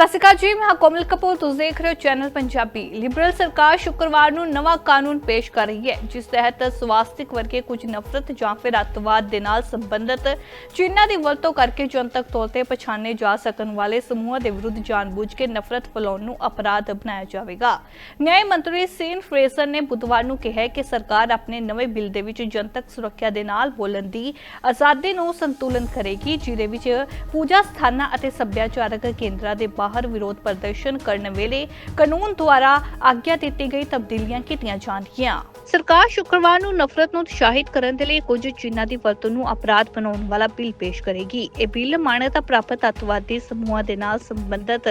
ਸਤਿ ਸ਼੍ਰੀ ਅਕਾਲ ਜੀ, ਮੈਂ ਕੋਮਲ ਕਪੂਰ। ਤੁਸੀਂ ਦੇਖ ਰਹੇ ਹੋ ਚੈਨਲ ਪੰਜਾਬੀ। ਲਿਬਰਲ ਸਰਕਾਰ ਸ਼ੁੱਕਰਵਾਰ ਨੂੰ ਨਵਾਂ ਕਾਨੂੰਨ ਪੇਸ਼ ਕਰ ਰਹੀ ਹੈ, ਜਿਸ ਤਹਿਤ ਸਵਾਸਤਿਕ ਵਰਗੇ ਕੁਝ ਨਫ਼ਰਤ ਜਾਂ ਫਿਰ ਅੱਤਵਾਦ ਦੇ ਨਾਲ ਸੰਬੰਧਿਤ ਚਿੰਨ੍ਹਾਂ ਦੀ ਵਰਤੋਂ ਕਰਕੇ ਜਨਤਕ ਤੌਰ ਤੇ ਪਛਾਣੇ ਜਾ ਸਕਣ ਵਾਲੇ ਸਮੂਹਾਂ ਦੇ ਵਿਰੁੱਧ ਜਾਣਬੁੱਝ ਕੇ ਨਫ਼ਰਤ ਫੈਲਾਉਣ ਨੂੰ ਅਪਰਾਧ ਬਣਾਇਆ ਜਾਵੇਗਾ। ਨਿਆਂ ਮੰਤਰੀ ਸੀਨ ਫਰੇਸਰ ਨੇ ਬੁੱਧਵਾਰ ਨੂੰ ਕਿਹਾ ਕਿ ਸਰਕਾਰ ਆਪਣੇ ਨਵੇਂ ਬਿੱਲ ਦੇ ਵਿੱਚ ਜਨਤਕ ਸੁਰੱਖਿਆ ਦੇ ਨਾਲ ਬੋਲਣ ਦੀ ਆਜ਼ਾਦੀ ਨੂੰ ਸੰਤੁਲਨ ਕਰੇਗੀ, ਜਿਹਦੇ ਵਿੱਚ ਪੂਜਾ ਸਥਾਨਾਂ ਅਤੇ ਸੱਭਿਆਚਾਰਕ ਕੇਂਦਰਾਂ ਦੇ ਬਾਹਰ ਵਿਰੋਧ ਪ੍ਰਦਰਸ਼ਨ ਕਰਨ ਵੇਲੇ ਕਾਨੂੰਨ ਦੁਆਰਾ ਆਗਿਆ ਦਿੱਤੀ ਗਈ ਤਬਦੀਲੀਆਂ ਕੀਤੀਆਂ ਜਾਣਗੀਆਂ। ਸਰਕਾਰ ਸ਼ੁੱਕਰਵਾਰ ਨੂੰ ਨਫ਼ਰਤ ਨੂੰ ਉਤਸ਼ਾਹਿਤ ਕਰਨ ਦੇ ਲਈ ਕੁਝ ਚਿੰਨ੍ਹਾਂ ਦੀ ਵਰਤੋਂ ਨੂੰ ਅਪਰਾਧ ਬਣਾਉਣ ਵਾਲਾ ਬਿੱਲ ਪੇਸ਼ ਕਰੇਗੀ। ਇਹ ਬਿੱਲ ਮਾਨਤਾ ਪ੍ਰਾਪਤ ਅੱਤਵਾਦੀ ਸਮੂਹਾਂ ਦੇ ਨਾਲ ਸੰਬੰਧਿਤ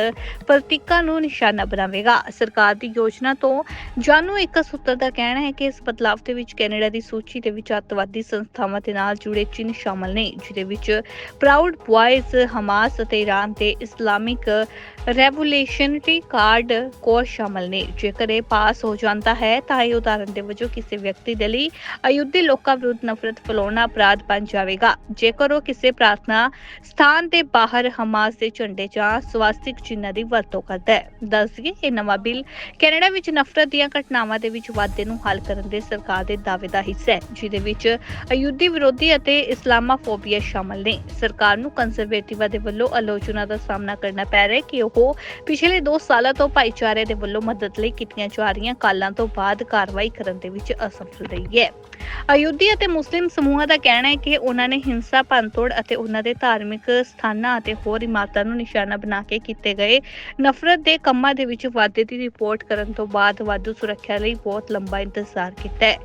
ਪ੍ਰਤੀਕਾਂ ਨੂੰ ਨਿਸ਼ਾਨਾ ਬਣਾਵੇਗਾ। ਸਰਕਾਰ ਦੀ ਯੋਜਨਾ ਤੋਂ ਜਾਨੂ ਇੱਕ ਸੂਤਰ ਦਾ ਕਹਿਣਾ ਹੈ ਕਿ ਇਸ ਬਦਲਾਵ ਦੇ ਵਿੱਚ ਕੈਨੇਡਾ ਦੀ ਸੂਚੀ ਦੇ ਵਿੱਚ ਅੱਤਵਾਦੀ ਸੰਸਥਾਵਾਂ ਦੇ ਨਾਲ ਜੁੜੇ ਚਿੰਨ੍ਹ ਸ਼ਾਮਲ ਨੇ, ਜਿਹਦੇ ਵਿੱਚ ਪ੍ਰਾਊਡ ਬੁਆਇਜ਼ ਹਮਾਸ ਅਤੇ ਈਰਾਨ ਦੇ ਇਸਲਾਮਿਕ ਰੈਵੋਲੂਸ਼ਨਰੀ ਕਾਰਡ ਕੋਰ ਸ਼ਾਮਲ ਨੇ। ਜੇਕਰ ਇਹ ਪਾਸ ਹੋ ਜਾਂਦਾ ਹੈ, ਤਾਂ ਇਹ ਉਦਾਹਰਨ ਦੇ ਵਜੋਂ ਕਿਸੇ ਵਿਅਕਤੀ ਦੇ ਲਈ ਅਯੁੱਧੀ ਲੋਕਾਂ ਵਿਰੁੱਧ ਨਫ਼ਰਤ ਫੈਲਾਉਣਾ ਅਪਰਾਧ ਬਣ ਜਾਵੇਗਾ। ਜੇਕਰ ਉਹ ਕਿਸੇ ਪ੍ਰਾਰਥਨਾ ਸਥਾਨ ਦੇ ਬਾਹਰ ਹਮਾਸ ਦੇ ਝੰਡੇ ਜਾਂ ਸਵਾਸਤਿਕ ਚਿੰਨ੍ਹਾਂ ਦੀ ਵਰਤੋਂ ਕਰਦਾ ਹੈ। ਦੱਸ ਦਈਏ, ਇਹ ਨਵਾਂ ਬਿੱਲ ਕੈਨੇਡਾ ਵਿੱਚ ਨਫ਼ਰਤ ਦੀਆਂ ਘਟਨਾਵਾਂ ਦੇ ਵਿੱਚ ਵਾਧੇ ਨੂੰ ਹੱਲ ਕਰਨ ਦੇ ਸਰਕਾਰ ਦੇ ਦਾਅਵੇ ਦਾ ਹਿੱਸਾ ਹੈ, ਜਿਹਦੇ ਵਿੱਚ ਅਯੁੱਧੀ ਵਿਰੋਧੀ ਅਤੇ ਇਸਲਾਮਾਫੋਬੀਆ ਸ਼ਾਮਲ ਨੇ। ਸਰਕਾਰ ਨੂੰ ਕੰਜ਼ਰਵੇਟਿਵਾਂ ਦੇ ਵੱਲੋਂ ਆਲੋਚਨਾ ਦਾ ਸਾਹਮਣਾ ਕਰਨਾ ਪੈ ਰਿਹਾ ਕਿ ਉਹ ਪਿਛਲੇ 2 ਸਾਲਾਂ ਤੋਂ ਭਾਈਚਾਰੇ ਦੇ ਵੱਲੋਂ ਮਦਦ ਲਈ ਕੀਤੀਆਂ ਜਾ ਰਹੀਆਂ ਕਾਲਾਂ ਤੋਂ ਬਾਅਦ ਕਾਰਵਾਈ ਕਰਨ ਦੇ ਵਿੱਚ ਅਸਫਲ ਰਹੀ ਹੈ। ਅਯੁੱਧਿਆ ਅਤੇ ਮੁਸਲਿਮ ਸਮੂਹਾਂ ਦਾ ਕਹਿਣਾ ਹੈ ਕਿ ਉਹਨਾਂ ਨੇ ਹਿੰਸਾ, ਭੰਨਤੋੜ ਅਤੇ ਉਹਨਾਂ ਦੇ ਧਾਰਮਿਕ ਸਥਾਨਾਂ ਅਤੇ ਹੋਰ ਇਮਾਰਤਾਂ ਨੂੰ ਨਿਸ਼ਾਨਾ ਬਣਾ ਕੇ ਕੀਤੇ ਗਏ। ਨਫ਼ਰਤ ਦੇ ਕੰਮਾਂ ਦੇ ਵਿੱਚ ਵਾਧੇ ਦੀ ਰਿਪੋਰਟ ਕਰਨ ਤੋਂ ਬਾਅਦ ਵਾਧੂ ਸੁਰੱਖਿਆ ਲਈ ਬਹੁਤ ਲੰਬਾ ਇੰਤਜ਼ਾਰ ਕੀਤਾ ਹੈ।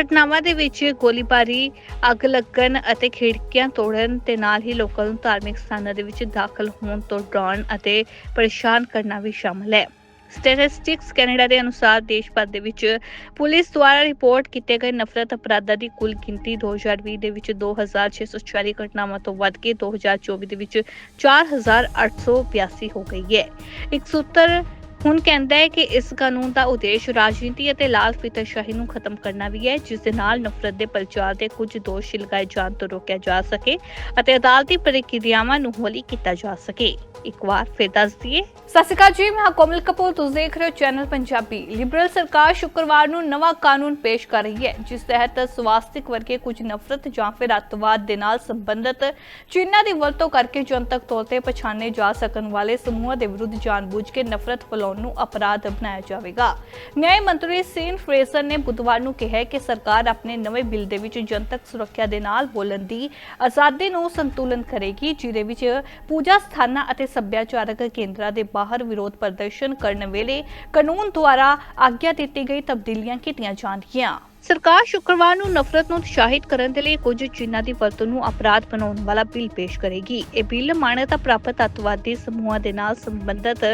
ਘਟਨਾਵਾਂ ਦੇ ਵਿੱਚ ਗੋਲੀਬਾਰੀ, ਅੱਗ ਲੱਗਣ ਅਤੇ ਖਿੜਕੀਆਂ ਤੋੜਨ ਤੇ ਨਾਲ ਹੀ ਲੋਕਾਂ ਨੂੰ ਧਾਰਮਿਕ ਸਥਾਨਾਂ ਦੇ ਵਿੱਚ ਦਾਖਲ ਹੋਣ ਤੋਂ ਡਰਾਉਣ ਅਤੇ ਪਰੇਸ਼ਾਨ ਕਰਨਾ ਵੀ ਸ਼ਾਮਲ ਹੈ। ਸਟੈਟਿਸਟਿਕਸ ਕੈਨੇਡਾ ਦੇ ਅਨੁਸਾਰ ਦੇਸ਼ ਭਰ ਦੇ ਵਿੱਚ ਪੁਲਿਸ ਦੁਆਰਾ ਰਿਪੋਰਟ ਕੀਤੇ ਗਏ ਨਫ਼ਰਤ ਅਪਰਾਧਾਂ ਦੀ ਕੁੱਲ ਗਿਣਤੀ 2020 ਦੇ ਵਿੱਚ 2646 ਘਟਨਾਵਾਂ ਤੋਂ ਵੱਧ ਕੇ 2024 ਦੇ ਵਿੱਚ 4882 ਹੋ ਗਈ ਹੈ। ਇੱਕ ਸੂਤਰ ਹੁਣ ਕਹਿੰਦਾ ਹੈ ਕਿ ਇਸ ਕਾਨੂੰਨ ਦਾ ਉਦੇਸ਼ ਰਾਜਨੀਤੀ ਅਤੇ ਲਾਲ ਫਿਤਰਸ਼ਾਹੀ ਨੂੰ ਖਤਮ ਕਰਨਾ ਵੀ ਹੈ, ਜਿਸ ਦੇ ਨਾਲ ਨਫ਼ਰਤ ਦੇ ਪ੍ਰਚਾਰ ਦੇ ਕੁਝ ਦੋਸ਼ ਲਗਾਏ ਜਾਣ ਤੋਂ ਰੋਕਿਆ ਜਾ ਸਕੇ ਅਤੇ ਅਦਾਲਤੀ ਪ੍ਰਕਿਰਿਆਵਾਂ ਨੂੰ ਹੌਲੀ ਕੀਤਾ ਜਾ ਸਕੇ। ਇੱਕ ਵਾਰ ਫਿਰ ਦੱਸ ਦਈਏ। ਸਤਿ ਸ਼੍ਰੀ ਅਕਾਲ ਜੀ, ਮੈਂ ਕੋਮਲ ਕਪੂਰ। ਤੁਸੀਂ ਦੇਖ ਰਹੇ ਹੋ ਚੈਨਲ ਪੰਜਾਬੀ। ਲਿਬਰਲ ਸਰਕਾਰ ਸ਼ੁੱਕਰਵਾਰ ਨੂੰ ਨਵਾਂ ਕਾਨੂੰਨ ਪੇਸ਼ ਕਰ ਰਹੀ ਹੈ, ਜਿਸ ਤਹਿਤ ਸਵਾਸਤਿਕ ਵਰਗੇ ਕੁਝ ਨਫ਼ਰਤ ਜਾਂ ਫਿਰ ਅੱਤਵਾਦ ਦੇ ਨਾਲ ਸੰਬੰਧਿਤ ਚਿੰਨ੍ਹਾਂ ਦੀ ਵਰਤੋਂ ਕਰਕੇ ਜਨਤਕ ਤੌਰ ਤੇ ਪਛਾਣੇ ਜਾ ਸਕਣ ਵਾਲੇ ਸਮੂਹਾਂ ਦੇ ਵਿਰੁੱਧ ਜਾਣਬੁੱਝ ਕੇ ਨਫ਼ਰਤ ਫੈਲਾਉਣ ਨੂੰ ਅਪਰਾਧ ਬਣਾਇਆ ਜਾਵੇਗਾ। ਨਿਆਂ ਮੰਤਰੀ ਸੀਨ ਫਰੇਸਰ ਨੇ ਬੁੱਧਵਾਰ ਨੂੰ ਕਿਹਾ ਕਿ ਸਰਕਾਰ ਆਪਣੇ ਨਵੇਂ ਬਿੱਲ ਦੇ ਵਿੱਚ ਜਨਤਕ ਸੁਰੱਖਿਆ ਦੇ ਨਾਲ ਬੋਲਣ ਦੀ ਆਜ਼ਾਦੀ ਨੂੰ ਸੰਤੁਲਨ ਕਰੇਗੀ, ਜਿਹਦੇ ਵਿੱਚ ਪੂਜਾ ਸਥਾਨਾਂ ਅਤੇ ਸੱਭਿਆਚਾਰਕ ਕੇਂਦਰਾਂ ਦੇ ਬਾਹਰ ਵਿਰੋਧ ਪ੍ਰਦਰਸ਼ਨ ਕਰਨ ਵੇਲੇ ਕਾਨੂੰਨ ਦੁਆਰਾ ਆਗਿਆ ਦਿੱਤੀ ਗਈ ਤਬਦੀਲੀਆਂ ਕੀਤੀਆਂ ਜਾਣਗੀਆਂ। ਸਰਕਾਰ ਸ਼ੁੱਕਰਵਾਰ ਨੂੰ ਨਫ਼ਰਤ ਨੂੰ ਉਤਸ਼ਾਹਿਤ ਕਰਨ ਦੇ ਲਈ ਕੁਝ ਚਿੰਨ੍ਹਾਂ ਦੀ ਵਰਤੋਂ ਨੂੰ ਅਪਰਾਧ ਬਣਾਉਣ ਵਾਲਾ ਬਿੱਲ ਪੇਸ਼ ਕਰੇਗੀ। ਇਹ ਬਿੱਲ ਮਾਨਤਾ ਪ੍ਰਾਪਤ ਅੱਤਵਾਦੀ ਸਮੂਹਾਂ ਦੇ ਨਾਲ ਸੰਬੰਧਿਤ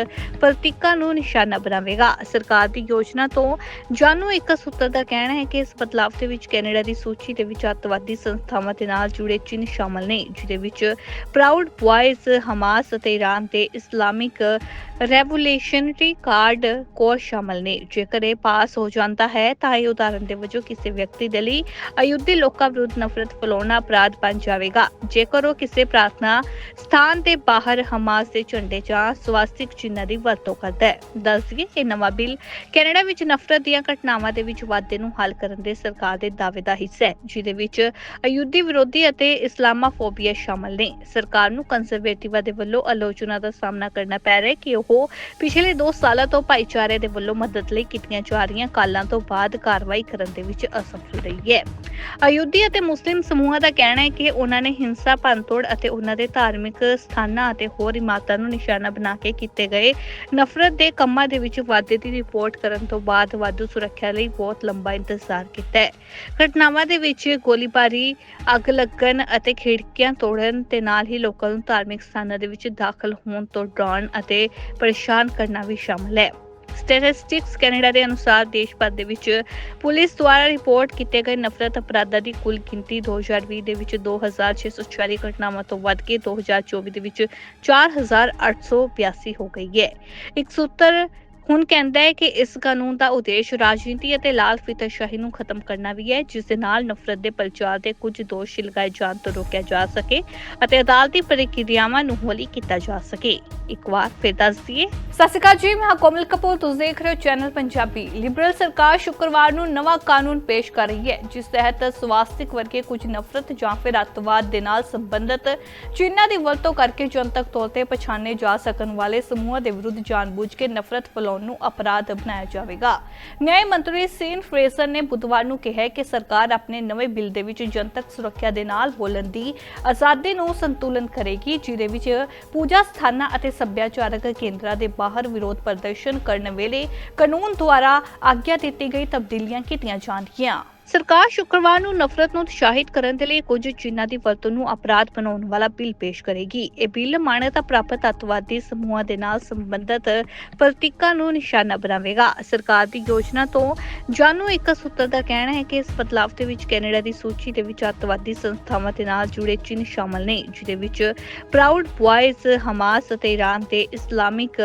ਪ੍ਰਤੀਕਾਂ ਨੂੰ ਨਿਸ਼ਾਨਾ ਬਣਾਵੇਗਾ। ਸਰਕਾਰ ਦੀ ਯੋਜਨਾ ਤੋਂ ਜਾਨੂ ਇੱਕ ਸੂਤਰ ਦਾ ਕਹਿਣਾ ਹੈ ਕਿ ਇਸ ਬਦਲਾਵ ਦੇ ਵਿੱਚ ਕੈਨੇਡਾ ਦੀ ਸੂਚੀ ਦੇ ਵਿੱਚ ਅੱਤਵਾਦੀ ਸੰਸਥਾਵਾਂ ਦੇ ਨਾਲ ਜੁੜੇ ਚਿੰਨ੍ਹ ਸ਼ਾਮਲ ਨੇ, ਜਿਹਦੇ ਵਿੱਚ ਪ੍ਰਾਊਡ ਬੁਆਇਜ਼ ਹਮਾਸ ਅਤੇ ਈਰਾਨ ਦੇ ਇਸਲਾਮਿਕ ਰੈਵੋਲੂਸ਼ਨਰੀ ਕਾਰਡ ਕੋਰ ਸ਼ਾਮਲ ਨੇ। ਜੇਕਰ ਇਹ ਪਾਸ ਹੋ ਜਾਂਦਾ ਹੈ, ਤਾਂ ਇਹ ਉਦਾਹਰਨ ਦੇ ਵਜੋਂ ਕਿਸੇ ਵਿਅਕਤੀ ਦੇ ਲਈ ਅਯੁੱਧੀ ਲੋਕਾਂ ਵਿਰੁੱਧ ਨਫ਼ਰਤ ਫੈਲਾਉਣਾ ਅਪਰਾਧ ਬਣ ਜਾਵੇਗਾ। ਜੇਕਰ ਉਹ ਕਿਸੇ ਪ੍ਰਾਰਥਨਾ ਸਥਾਨ ਦੇ ਬਾਹਰ ਹਮਾਸ ਦੇ ਝੰਡੇ ਜਾਂ ਸਵਾਸਤਿਕ ਚਿੰਨ੍ਹਾਂ ਦੀ ਵਰਤੋਂ ਕਰਦਾ ਹੈ। ਦੱਸ ਦਈਏ, ਇਹ ਨਵਾਂ ਬਿੱਲ ਕੈਨੇਡਾ ਵਿੱਚ ਨਫ਼ਰਤ ਦੀਆਂ ਘਟਨਾਵਾਂ ਦੇ ਵਿੱਚ ਵਾਧੇ ਨੂੰ ਹੱਲ ਕਰਨ ਦੇ ਸਰਕਾਰ ਦੇ ਦਾਅਵੇ ਦਾ ਹਿੱਸਾ ਹੈ, ਜਿਹਦੇ ਵਿੱਚ ਅਯੁੱਧੀ ਵਿਰੋਧੀ ਅਤੇ ਇਸਲਾਮਾਫੋਬੀਆ ਸ਼ਾਮਲ ਨੇ। ਸਰਕਾਰ ਨੂੰ ਕੰਜ਼ਰਵੇਟਿਵਾਂ ਦੇ ਵੱਲੋਂ ਆਲੋਚਨਾ ਦਾ ਸਾਹਮਣਾ ਕਰਨਾ ਪੈ ਰਿਹਾ ਹੈ ਕਿ ਉਹ ਉਹ ਪਿਛਲੇ 2 ਸਾਲਾਂ ਤੋਂ ਭਾਈਚਾਰੇ ਦੇ ਵੱਲੋਂ ਮਦਦ ਲਈ ਕੀਤੀਆਂ ਜਾ ਰਹੀਆਂ ਕਾਲਾਂ ਤੋਂ ਬਾਅਦ ਕਾਰਵਾਈ ਕਰਨ ਦੇ ਵਿੱਚ ਅਸਫਲ ਰਹੀ ਹੈ। ਅਯੁੱਧੀ ਅਤੇ ਮੁਸਲਿਮ ਸਮੂਹਾਂ ਦਾ ਕਹਿਣਾ ਹੈ ਕਿ ਉਹਨਾਂ ਨੇ ਹਿੰਸਾ, ਭੰਨਤੋੜ ਅਤੇ ਉਹਨਾਂ ਦੇ ਧਾਰਮਿਕ ਸਥਾਨਾਂ ਅਤੇ ਹੋਰ ਇਮਾਰਤਾਂ ਨੂੰ ਨਿਸ਼ਾਨਾ ਬਣਾ ਕੇ ਕੀਤੇ ਗਏ। ਨਫ਼ਰਤ ਦੇ ਕੰਮਾਂ ਦੇ ਵਿੱਚ ਵਾਧੇ ਦੀ ਰਿਪੋਰਟ ਕਰਨ ਤੋਂ ਬਾਅਦ ਵਾਧੂ ਸੁਰੱਖਿਆ ਲਈ ਬਹੁਤ ਲੰਬਾ ਇੰਤਜ਼ਾਰ ਕੀਤਾ ਹੈ। ਘਟਨਾਵਾਂ ਦੇ ਵਿੱਚ ਗੋਲੀਬਾਰੀ, ਅੱਗ ਲੱਗਣ ਅਤੇ ਖਿੜਕੀਆਂ ਤੋੜਨ ਤੇ ਨਾਲ ਹੀ ਲੋਕਾਂ ਨੂੰ ਧਾਰਮਿਕ ਸਥਾਨਾਂ ਦੇ ਵਿੱਚ ਦਾਖਲ ਹੋਣ ਤੋਂ ਡਰਾਉਣ ਅਤੇ ਪਰੇਸ਼ਾਨ ਕਰਨਾ ਵੀ ਸ਼ਾਮਲ ਹੈ। ਸਟੈਟਿਸਟਿਕਸ ਕੈਨੇਡਾ ਦੇ ਅਨੁਸਾਰ ਦੇਸ਼ ਭਰ ਦੇ ਵਿੱਚ ਪੁਲਿਸ ਦੁਆਰਾ ਰਿਪੋਰਟ ਕੀਤੇ ਗਏ ਨਫ਼ਰਤ ਅਪਰਾਧਾਂ ਦੀ ਕੁੱਲ ਗਿਣਤੀ 2020 ਦੇ ਵਿੱਚ 2646 ਘਟਨਾਵਾਂ ਤੋਂ ਵੱਧ ਕੇ 2024 ਦੇ ਵਿੱਚ 4882 ਹੋ ਗਈ ਹੈ। ਇੱਕ ਸੂਤਰ ਹੁਣ ਕਹਿੰਦਾ ਹੈ ਕਿ ਇਸ ਕਾਨੂੰਨ ਦਾ ਉਦੇਸ਼ ਰਾਜਨੀਤੀ ਅਤੇ ਲਾਲ ਫੀਤਾਸ਼ਾਹੀ ਨੂੰ ਖਤਮ ਕਰਨਾ ਵੀ ਹੈ, ਜਿਸ ਦੇ ਨਾਲ ਨਫ਼ਰਤ ਦੇ ਪ੍ਰਚਾਰ ਦੇ ਕੁਝ ਦੋਸ਼ ਲਗਾਏ ਜਾਣ ਤੋਂ ਰੋਕਿਆ ਜਾ ਸਕੇ ਅਤੇ ਅਦਾਲਤੀ ਪ੍ਰਕਿਰਿਆਵਾਂ ਨੂੰ ਹੌਲੀ ਕੀਤਾ ਜਾ ਸਕੇ। ਇੱਕ ਵਾਰ ਫਿਰ ਦੱਸ ਦਈਏ। ਸਤਿ ਸ਼੍ਰੀ ਅਕਾਲ ਜੀ, ਮੈਂ ਕੋਮਲ ਕਪੂਰ। ਤੁਸੀਂ ਦੇਖ ਰਹੇ ਹੋ ਚੈਨਲ ਪੰਜਾਬੀ। ਲਿਬਰਲ ਸਰਕਾਰ ਸ਼ੁੱਕਰਵਾਰ ਨੂੰ ਨਵਾਂ ਕਾਨੂੰਨ ਪੇਸ਼ ਕਰ ਰਹੀ ਹੈ, ਜਿਸ ਤਹਿਤ ਸਵਾਸਤਿਕ ਵਰਗੇ ਕੁਝ ਨਫ਼ਰਤ ਜਾਂ ਫਿਰ ਅੱਤਵਾਦ ਦੇ ਨਾਲ ਸੰਬੰਧਿਤ ਚਿੰਨ੍ਹਾਂ ਦੀ ਵਰਤੋਂ ਕਰਕੇ ਜਨਤਕ ਤੌਰ ਤੇ ਪਛਾਣੇ ਜਾ ਸਕਣ ਵਾਲੇ ਸਮੂਹਾਂ ਦੇ ਵਿਰੁੱਧ ਜਾਣਬੁੱਝ ਕੇ ਨਫ਼ਰਤ ਫੈਲਾਉਣ ਨੂੰ ਅਪਰਾਧ ਬਣਾਇਆ ਜਾਵੇਗਾ। ਨਿਆਂ ਮੰਤਰੀ ਸੀਨ ਫਰੇਜ਼ਰ ਨੇ ਬੁੱਧਵਾਰ ਨੂੰ ਕਿਹਾ ਕਿ ਸਰਕਾਰ ਆਪਣੇ ਨਵੇਂ ਬਿੱਲ ਦੇ ਵਿੱਚ ਜਨਤਕ ਸੁਰੱਖਿਆ ਦੇ ਨਾਲ ਬੋਲਣ ਦੀ ਆਜ਼ਾਦੀ ਨੂੰ ਸੰਤੁਲਨ ਕਰੇਗੀ, ਜਿਹਦੇ ਵਿੱਚ ਪੂਜਾ ਸਥਾਨਾਂ ਅਤੇ ਸੱਭਿਆਚਾਰਕ ਕੇਂਦਰਾਂ ਦੇ ਬਾਹਰ ਵਿਰੋਧ ਪ੍ਰਦਰਸ਼ਨ ਕਰਨ ਵੇਲੇ ਕਾਨੂੰਨ ਦੁਆਰਾ ਆਗਿਆ ਦਿੱਤੀ ਗਈ ਤਬਦੀਲੀਆਂ ਕੀਤੀਆਂ ਜਾਣਗੀਆਂ। ਸਰਕਾਰ ਸ਼ੁੱਕਰਵਾਰ ਨੂੰ ਨਫ਼ਰਤ ਨੂੰ ਉਤਸ਼ਾਹਿਤ ਕਰਨ ਦੇ ਲਈ ਕੁਝ ਚਿੰਨ੍ਹਾਂ ਦੀ ਵਰਤੋਂ ਨੂੰ ਅਪਰਾਧ ਬਣਾਉਣ ਵਾਲਾ ਬਿੱਲ ਪੇਸ਼ ਕਰੇਗੀ। ਇਹ ਬਿੱਲ ਮਾਨਤਾ ਪ੍ਰਾਪਤ ਅੱਤਵਾਦੀ ਸਮੂਹਾਂ ਦੇ ਨਾਲ ਸੰਬੰਧਿਤ ਪ੍ਰਤੀਕਾਂ ਨੂੰ ਨਿਸ਼ਾਨਾ ਬਣਾਵੇਗਾ। ਸਰਕਾਰ ਦੀ ਯੋਜਨਾ ਤੋਂ ਜਾਣੂ ਇੱਕ ਸੂਤਰ ਦਾ ਕਹਿਣਾ ਹੈ ਕਿ ਇਸ ਬਦਲਾਵ ਦੇ ਵਿੱਚ ਕੈਨੇਡਾ ਦੀ ਸੂਚੀ ਦੇ ਵਿੱਚ ਅੱਤਵਾਦੀ ਸੰਸਥਾਵਾਂ ਦੇ ਨਾਲ ਜੁੜੇ ਚਿੰਨ੍ਹ ਸ਼ਾਮਲ ਨੇ, ਜਿਹਦੇ ਵਿੱਚ ਪ੍ਰਾਊਡ ਬੁਆਇਜ਼ ਹਮਾਸ ਅਤੇ ਈਰਾਨ ਦੇ ਇਸਲਾਮਿਕ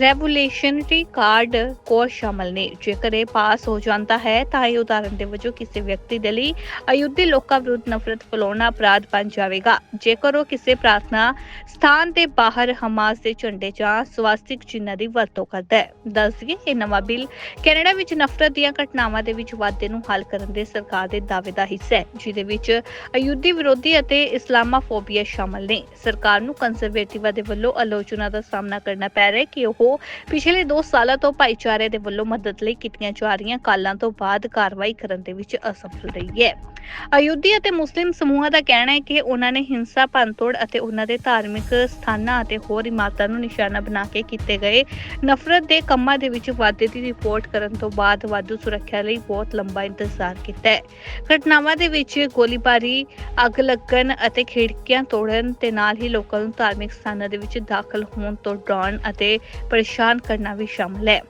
ਰੈਵੋਲੂਸ਼ਨਰੀ ਕਾਰਡ ਕੋਰ ਸ਼ਾਮਲ ਨੇ। ਜੇਕਰ ਇਹ ਪਾਸ ਹੋ ਜਾਂਦਾ ਹੈ, ਤਾਂ ਇਹ ਉਦਾਹਰਣ ਦੇ ਵਜੋਂ ਕਿਸੇ ਵਿਅਕਤੀ ਦੇ ਲਈ ਅਯੁੱਧੀ ਲੋਕਾਂ ਵਿਰੁੱਧ ਨਫ਼ਰਤ ਫੈਲਾਉਣਾ ਅਪਰਾਧ ਬਣ ਜਾਵੇਗਾ ਜੇਕਰ ਉਹ ਕਿਸੇ ਪ੍ਰਾਰਥਨਾ ਸਥਾਨ ਦੇ ਬਾਹਰ ਹਮਾਸ ਦੇ ਝੰਡੇ ਜਾਂ ਸਵਾਸਤਿਕ ਚਿੰਨ੍ਹਾਂ ਦੀ ਵਰਤੋਂ ਕਰਦਾ ਹੈ ਦੱਸ ਦਈਏ ਇਹ ਨਵਾਂ ਬਿੱਲ ਕੈਨੇਡਾ ਵਿੱਚ ਨਫ਼ਰਤ ਦੀਆਂ ਘਟਨਾਵਾਂ ਦੇ ਵਿੱਚ ਵਾਧੇ ਨੂੰ ਹੱਲ ਕਰਨ ਦੇ ਸਰਕਾਰ ਦੇ ਦਾਅਵੇ ਦਾ ਹਿੱਸਾ ਹੈ ਜਿਹਦੇ ਵਿੱਚ ਅਯੁੱਧੀ ਵਿਰੋਧੀ ਅਤੇ ਇਸਲਾਮਾਫੋਬੀਆ ਸ਼ਾਮਲ ਨੇ ਸਰਕਾਰ ਨੂੰ ਕੰਜ਼ਰਵੇਟਿਵਾਂ ਦੇ ਵੱਲੋਂ ਆਲੋਚਨਾ ਦਾ ਸਾਹਮਣਾ ਕਰਨਾ ਪੈ ਰਿਹਾ ਹੈ ਕਿ ਉਹ ਪਿਛਲੇ 2 ਸਾਲਾਂ ਤੋਂ ਭਾਈਚਾਰੇ ਦੇ ਵੱਲੋਂ ਮਦਦ ਲਈ ਕੀਤੀਆਂ ਜਾ ਰਹੀਆਂ ਕਾਲਾਂ ਤੋਂ ਬਾਅਦ ਕਾਰਵਾਈ ਕਰਨ ਦੇ ਵਿੱਚ ਅਸਫਲ ਰਹੀ ਹੈ। ਅਯੁੱਧੀ ਅਤੇ ਮੁਸਲਿਮ ਸਮੂਹਾਂ ਦਾ ਕਹਿਣਾ ਹੈ ਕਿ ਉਹਨਾਂ ਨੇ ਹਿੰਸਾ, ਭੰਨਤੋੜ ਅਤੇ ਉਹਨਾਂ ਦੇ ਧਾਰਮਿਕ ਸਥਾਨਾਂ ਅਤੇ ਹੋਰ ਇਮਾਰਤਾਂ ਨੂੰ ਨਿਸ਼ਾਨਾ ਬਣਾ ਕੇ ਕੀਤੇ ਗਏ। ਨਫ਼ਰਤ ਦੇ ਕੰਮਾਂ ਦੇ ਵਿੱਚ ਵਾਧੇ ਦੀ ਰਿਪੋਰਟ ਕਰਨ ਤੋਂ ਬਾਅਦ ਵਾਧੂ ਸੁਰੱਖਿਆ ਲਈ ਬਹੁਤ ਲੰਬਾ ਇੰਤਜ਼ਾਰ ਕੀਤਾ ਹੈ। ਘਟਨਾਵਾਂ ਦੇ ਵਿੱਚ ਗੋਲੀਬਾਰੀ, ਅੱਗ ਲੱਗਣ ਅਤੇ ਖਿੜਕੀਆਂ ਤੋੜਨ ਤੇ ਨਾਲ ਹੀ ਲੋਕਾਂ ਨੂੰ ਧਾਰਮਿਕ ਸਥਾਨਾਂ ਦੇ ਵਿੱਚ ਦਾਖਲ ਹੋਣ ਤੋਂ ਡਰਾਉਣ ਅਤੇ ਪਰੇਸ਼ਾਨ ਕਰਨਾ ਵੀ ਸ਼ਾਮਲ ਹੈ।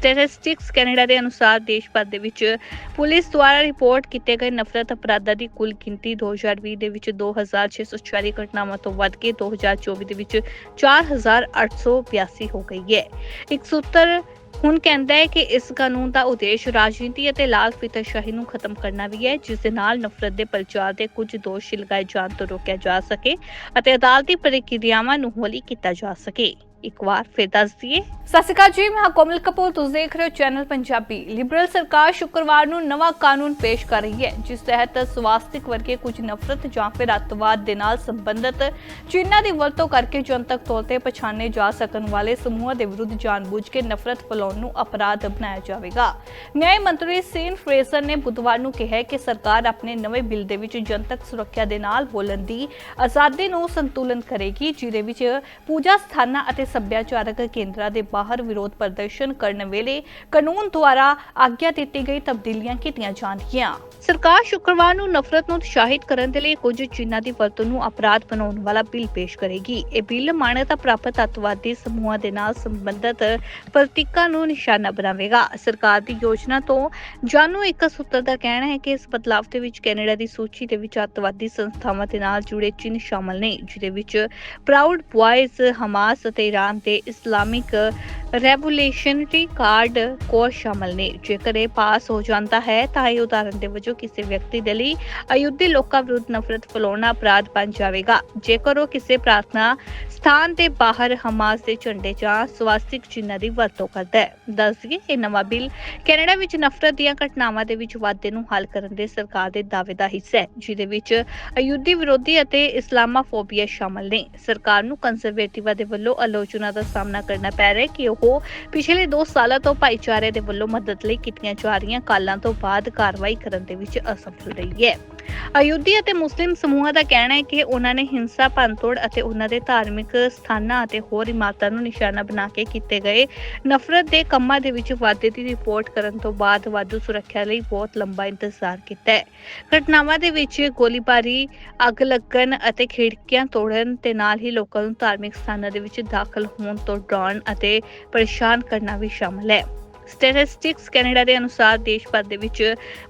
ਸਟੈਟਿਸਟਿਕਸ ਕੈਨੇਡਾ ਦੇ ਅਨੁਸਾਰ ਦੇਸ਼ ਭਰ ਦੇ ਵਿੱਚ ਪੁਲਿਸ ਦੁਆਰਾ ਰਿਪੋਰਟ ਕੀਤੇ ਗਏ ਨਫ਼ਰਤ ਅਪਰਾਧਾਂ ਦੀ ਕੁੱਲ ਗਿਣਤੀ 2020 ਦੇ ਵਿੱਚ 2640 ਘਟਨਾਵਾਂ ਤੋਂ ਵੱਧ ਕੇ 2024 ਦੇ ਵਿੱਚ 4882 ਹੋ ਗਈ ਹੈ। ਇੱਕ ਸੂਤਰ ਹੁਣ ਕਹਿੰਦਾ ਹੈ ਕਿ ਇਸ ਕਾਨੂੰਨ ਦਾ ਉਦੇਸ਼ ਰਾਜਨੀਤੀ ਅਤੇ ਲਾਲ ਫੀਤਾਸ਼ਾਹੀ ਨੂੰ ਖਤਮ ਕਰਨਾ ਵੀ ਹੈ, ਜਿਸ ਦੇ ਨਾਲ ਨਫ਼ਰਤ ਦੇ ਪ੍ਰਚਾਰ ਦੇ ਕੁਝ ਦੋਸ਼ ਲਗਾਏ ਜਾਣ ਤੋਂ ਰੋਕਿਆ ਜਾ ਸਕੇ ਅਤੇ ਅਦਾਲਤੀ ਪ੍ਰਕਿਰਿਆਵਾਂ ਨੂੰ ਹੌਲੀ ਕੀਤਾ ਜਾ ਸਕੇ। ਇੱਕ ਵਾਰ ਫਿਰ ਦੱਸ ਦਈਏ। ਸਤਿ ਸ਼੍ਰੀ ਅਕਾਲ ਜੀ, ਮੈਂ ਕੋਮਲ ਕਪੂਰ। ਤੁਸੀਂ ਦੇਖ ਰਹੇ ਹੋ ਚੈਨਲ ਪੰਜਾਬੀ ਲਿਬਰਲ ਸਰਕਾਰ ਸ਼ੁੱਕਰਵਾਰ ਨੂੰ ਨਵਾਂ ਕਾਨੂੰਨ ਪੇਸ਼ ਕਰ ਰਹੀ ਹੈ, ਜਿਸ ਤਹਿਤ ਸਵਾਸਤਿਕ ਵਰਗੇ ਕੁਝ ਨਫ਼ਰਤ ਜਾਂ ਫਿਰ ਅੱਤਵਾਦ ਦੇ ਨਾਲ ਸੰਬੰਧਿਤ ਚਿੰਨ੍ਹਾਂ ਦੀ ਵਰਤੋਂ ਕਰਕੇ ਜਨਤਕ ਤੌਰ ਤੇ ਪਛਾਣੇ ਜਾ ਸਕਣ ਵਾਲੇ ਸਮੂਹਾਂ ਦੇ ਵਿਰੁੱਧ ਜਾਣਬੁੱਝ ਕੇ ਨਫ਼ਰਤ ਫੈਲਾਉਣ ਨੂੰ ਅਪਰਾਧ ਬਣਾਇਆ ਜਾਵੇਗਾ। ਨਿਆਂ ਮੰਤਰੀ ਸੀਨ ਫਰੇਜ਼ਰ ਨੇ ਬੁੱਧਵਾਰ ਨੂੰ ਕਿਹਾ ਕਿ ਸਰਕਾਰ ਆਪਣੇ ਨਵੇਂ ਬਿੱਲ ਦੇ ਵਿੱਚ ਜਨਤਕ ਸੁਰੱਖਿਆ ਦੇ ਨਾਲ ਬੋਲਣ ਦੀ ਆਜ਼ਾਦੀ ਨੂੰ ਸੰਤੁਲਨ ਕਰੇਗੀ, ਜਿਹਦੇ ਵਿੱਚ ਪੂਜਾ ਸਥਾਨਾਂ ਅਤੇ ਸੱਭਿਆਚਾਰਕ ਕੇਂਦਰਾਂ ਦੇ ਬਾਹਰ ਵਿਰੋਧ ਪ੍ਰਦਰਸ਼ਨ ਕਰਨ ਵੇਲੇ ਕਾਨੂੰਨ ਦੁਆਰਾ ਆਗਿਆ ਦਿੱਤੀ ਗਈ ਤਬਦੀਲੀਆਂ ਕੀਤੀਆਂ ਜਾਣਗੀਆਂ। ਸਰਕਾਰ ਸ਼ੁੱਕਰਵਾਰ ਨੂੰ ਨਫ਼ਰਤ ਨੂੰ ਉਤਸ਼ਾਹਿਤ ਕਰਨ ਦੇ ਲਈ ਕੁਝ ਚਿੰਨ੍ਹਾਂ ਦੀ ਵਰਤੋਂ ਨੂੰ ਅਪਰਾਧ ਬਣਾਉਣ ਵਾਲਾ ਬਿੱਲ ਪੇਸ਼ ਕਰੇਗੀ। ਇਹ ਬਿੱਲ ਮਾਨਤਾ ਪ੍ਰਾਪਤ ਅੱਤਵਾਦੀ ਸਮੂਹਾਂ ਦੇ ਨਾਲ ਸੰਬੰਧਿਤ ਪ੍ਰਤੀਕਾਂ ਨੂੰ ਨਿਸ਼ਾਨਾ ਬਣਾਵੇਗਾ। ਸਰਕਾਰ ਦੀ ਯੋਜਨਾ ਤੋਂ ਜਾਨੂ ਇੱਕ ਸੂਤਰ ਦਾ ਕਹਿਣਾ ਹੈ ਕਿ ਇਸ ਬਦਲਾਵ ਦੇ ਵਿੱਚ ਕੈਨੇਡਾ ਦੀ ਸੂਚੀ ਦੇ ਵਿੱਚ ਅੱਤਵਾਦੀ ਸੰਸਥਾਵਾਂ ਦੇ ਨਾਲ ਜੁੜੇ ਚਿੰਨ੍ਹ ਸ਼ਾਮਲ ਨੇ, ਜਿਹਦੇ ਵਿੱਚ ਪ੍ਰਾਊਡ ਬੁਆਇਜ਼ ਹਮਾਸ ਅਤੇ ਈਰਾਨ ਦੇ ਇਸਲਾਮਿਕ ਰੈਵੋਲੂਸ਼ਨਰੀ ਕਾਰਡ ਕੋਰ ਸ਼ਾਮਲ ਨੇ। ਜੇਕਰ ਇਹ ਪਾਸ ਹੋ ਜਾਂਦਾ ਹੈ, ਤਾਂ ਇਹ ਉਦਾਹਰਣ ਦੇ ਵਜੋਂ ਕਿਸੇ ਵਿਅਕਤੀ ਦੇ ਲਈ ਅਯੁੱਧੀ ਲੋਕਾਂ ਵਿਰੁੱਧ ਨਫ਼ਰਤ ਫੈਲਾਉਣਾ ਅਪਰਾਧ ਬਣ ਜਾਵੇਗਾ। ਜੇਕਰ ਉਹ ਕਿਸੇ ਪ੍ਰਾਰਥਨਾ ਸਥਾਨ ਦੇ ਬਾਹਰ ਹਮਾਸ ਦੇ ਝੰਡੇ ਜਾਂ ਸਵਾਸਤਿਕ ਚਿੰਨ੍ਹਾਂ ਦੀ ਵਰਤੋਂ ਕਰਦਾ ਹੈ। ਦੱਸ ਦਈਏ, ਇਹ ਨਵਾਂ ਬਿੱਲ ਕੈਨੇਡਾ ਵਿੱਚ ਨਫ਼ਰਤ ਦੀਆਂ ਘਟਨਾਵਾਂ ਦੇ ਵਿੱਚ ਵਾਧੇ ਨੂੰ ਹੱਲ ਕਰਨ ਦੇ ਸਰਕਾਰ ਦੇ ਦਾਅਵੇ ਦਾ ਹਿੱਸਾ ਹੈ, ਜਿਹਦੇ ਵਿੱਚ ਅਯੁੱਧੀ ਵਿਰੋਧੀ ਅਤੇ ਇਸਲਾਮਾਫੋਬੀਆ ਸ਼ਾਮਲ ਨੇ। ਸਰਕਾਰ ਨੂੰ ਕੰਜ਼ਰਵੇਟਿਵਾਂ ਦੇ ਵੱਲੋਂ ਆਲੋਚਨਾ ਦਾ ਸਾਹਮਣਾ ਕਰਨਾ ਪੈ ਰਿਹਾ ਕਿ ਉਹ ਪਿਛਲੇ 2 ਸਾਲਾਂ ਤੋਂ ਭਾਈਚਾਰੇ ਦੇ ਵੱਲੋਂ ਮਦਦ ਲਈ ਕੀਤੀਆਂ ਜਾ ਰਹੀਆਂ ਕਾਲਾਂ ਤੋਂ ਬਾਅਦ ਕਾਰਵਾਈ ਕਰਨ ਦੇ ਵਿੱਚ ਅਸਫਲ ਰਹੀ ਹੈ। ਅਯੁੱਧੀ ਅਤੇ ਮੁਸਲਿਮ ਸਮੂਹਾਂ ਦਾ ਕਹਿਣਾ ਹੈ ਕਿ ਉਹਨਾਂ ਨੇ ਹਿੰਸਾ, ਭੰਨਤੋੜ ਅਤੇ ਉਹਨਾਂ ਦੇ ਧਾਰਮਿਕ ਸਥਾਨਾਂ ਅਤੇ ਹੋਰ ਇਮਾਰਤਾਂ ਨੂੰ ਨਿਸ਼ਾਨਾ ਬਣਾ ਕੇ ਕੀਤੇ ਗਏ। ਨਫ਼ਰਤ ਦੇ ਕੰਮਾਂ ਦੇ ਵਿੱਚ ਵਾਧੇ ਦੀ ਰਿਪੋਰਟ ਕਰਨ ਤੋਂ ਬਾਅਦ ਵਾਧੂ ਸੁਰੱਖਿਆ ਲਈ ਬਹੁਤ ਲੰਬਾ ਇੰਤਜ਼ਾਰ ਕੀਤਾ ਹੈ। ਘਟਨਾਵਾਂ ਦੇ ਵਿੱਚ ਗੋਲੀਬਾਰੀ, ਅੱਗ ਲੱਗਣ ਅਤੇ ਖਿੜਕੀਆਂ ਤੋੜਨ ਤੇ ਨਾਲ ਹੀ ਲੋਕਾਂ ਨੂੰ ਧਾਰਮਿਕ ਸਥਾਨਾਂ ਦੇ ਵਿੱਚ ਦਾਖਲ ਹੋਣ ਤੋਂ ਡਰਾਉਣ ਅਤੇ ਪਰੇਸ਼ਾਨ ਕਰਨਾ ਵੀ ਸ਼ਾਮਲ ਹੈ। ਸਟੈਟਿਸਟਿਕਸ ਕੈਨੇਡਾ ਦੇ ਅਨੁਸਾਰ ਦੇਸ਼ ਭਰ ਦੇ ਵਿੱਚ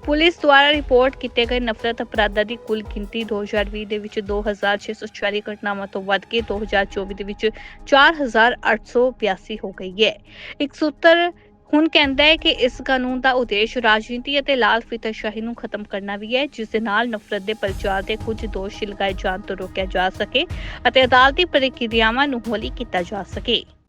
ਪੁਲਿਸ ਦੁਆਰਾ ਰਿਪੋਰਟ ਕੀਤੇ ਗਏ ਨਫ਼ਰਤ ਅਪਰਾਧਾਂ ਦੀ ਕੁੱਲ ਗਿਣਤੀ 2020 ਦੇ ਵਿੱਚ 2646 ਘਟਨਾਵਾਂ ਤੋਂ ਵੱਧ ਕੇ 2024 ਦੇ ਵਿੱਚ 4882 ਹੋ ਗਈ ਹੈ। ਇੱਕ ਸੂਤਰ ਹੁਣ ਕਹਿੰਦਾ ਹੈ ਕਿ ਇਸ ਕਾਨੂੰਨ ਦਾ ਉਦੇਸ਼ ਰਾਜਨੀਤੀ ਅਤੇ ਲਾਲ ਫਿਤਰਸ਼ਾਹੀ ਨੂੰ ਖਤਮ ਕਰਨਾ ਵੀ ਹੈ, ਜਿਸ ਦੇ ਨਾਲ ਨਫ਼ਰਤ ਦੇ ਪ੍ਰਚਾਰ ਦੇ ਕੁਝ ਦੋਸ਼ ਲਗਾਏ ਜਾਣ ਤੋਂ ਰੋਕਿਆ ਜਾ ਸਕੇ ਅਤੇ ਅਦਾਲਤੀ ਪ੍ਰਕਿਰਿਆਵਾਂ ਨੂੰ ਹੌਲੀ ਕੀਤਾ ਜਾ ਸਕੇ।